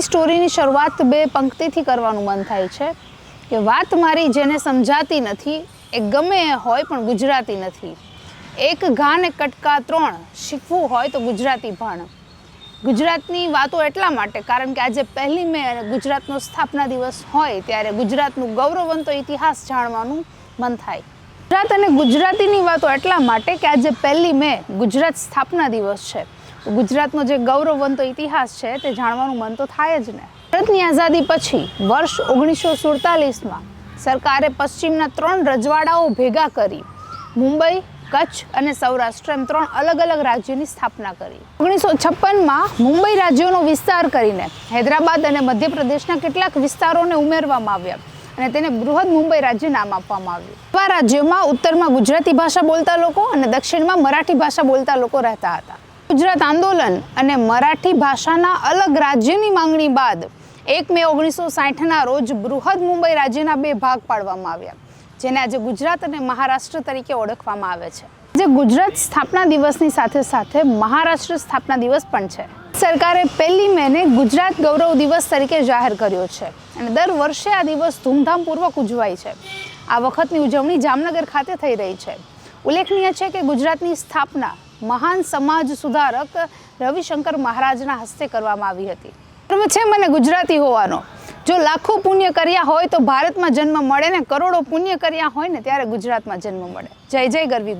આજની સ્ટોરીની શરૂઆત બે પંક્તિથી કરવાનું મન થાય છે કે વાત મારી જેને સમજાતી નથી, એ ગમે એ હોય પણ ગુજરાતી નથી. એક ઘા ને કટકા ત્રણ શીખવું હોય તો ગુજરાતી ભણ. ગુજરાતની વાતો એટલા માટે, કારણ કે આજે પહેલી મે અને ગુજરાતનો સ્થાપના દિવસ હોય ત્યારે ગુજરાતનું ગૌરવંતો ઇતિહાસ જાણવાનું મન થાય. ગુજરાત અને ગુજરાતીની વાતો એટલા માટે કે આજે પહેલી મે ગુજરાત સ્થાપના દિવસ છે. ગુજરાતનો જે ગૌરવવંતો ઇતિહાસ છે તે જાણવાનું મન તો થાય જ ને. ભારતની આઝાદી પછી વર્ષ ઓગણીસો સુડતાલીસમાં સરકારે પશ્ચિમના ત્રણ રજવાડાઓ ભેગા કરી, મુંબઈ, કચ્છ અને સૌરાષ્ટ્ર એમ ત્રણ અલગ અલગ રાજ્યોની સ્થાપના કરી. ઓગણીસો છપ્પનમાં મુંબઈ રાજ્યોનો વિસ્તાર કરીને હૈદરાબાદ અને મધ્યપ્રદેશના કેટલાક વિસ્તારોને ઉમેરવામાં આવ્યા અને તેને બૃહદ મુંબઈ રાજ્ય નામ આપવામાં આવ્યું. આ રાજ્યોમાં ઉત્તરમાં ગુજરાતી ભાષા બોલતા લોકો અને દક્ષિણમાં મરાઠી ભાષા બોલતા લોકો રહેતા હતા. ગુજરાત આંદોલન અને મરાઠી ભાષાના અલગ રાજ્યની માંગણી બાદ એક મે ઓગણીસો સાઠના રોજ બૃહદ મુંબઈ રાજ્યના બે ભાગ પાડવામાં આવ્યા, જેને આજે ગુજરાત અને મહારાષ્ટ્ર તરીકે ઓળખવામાં આવે છે. જે ગુજરાત સ્થાપના દિવસની સાથે સાથે મહારાષ્ટ્ર સ્થાપના દિવસ પણ છે. સરકારે પહેલી મેને ગુજરાત ગૌરવ દિવસ તરીકે જાહેર કર્યો છે અને દર વર્ષે આ દિવસ ધૂમધામપૂર્વક ઉજવાય છે. આ વખતની ઉજવણી જામનગર ખાતે થઈ રહી છે. ઉલ્લેખનીય છે કે ગુજરાતની સ્થાપના મહાન સમાજ સુધારક રવિશંકર મહારાજના હસ્તે કરવામાં આવી હતી. ગર્વ છે મને ગુજરાતી હોવાનો. જો લાખો પુણ્ય કર્યા હોય તો ભારતમાં જન્મ મળે ને કરોડો પુણ્ય કર્યા હોય ને ત્યારે ગુજરાતમાં જન્મ મળે. જય જય ગરવી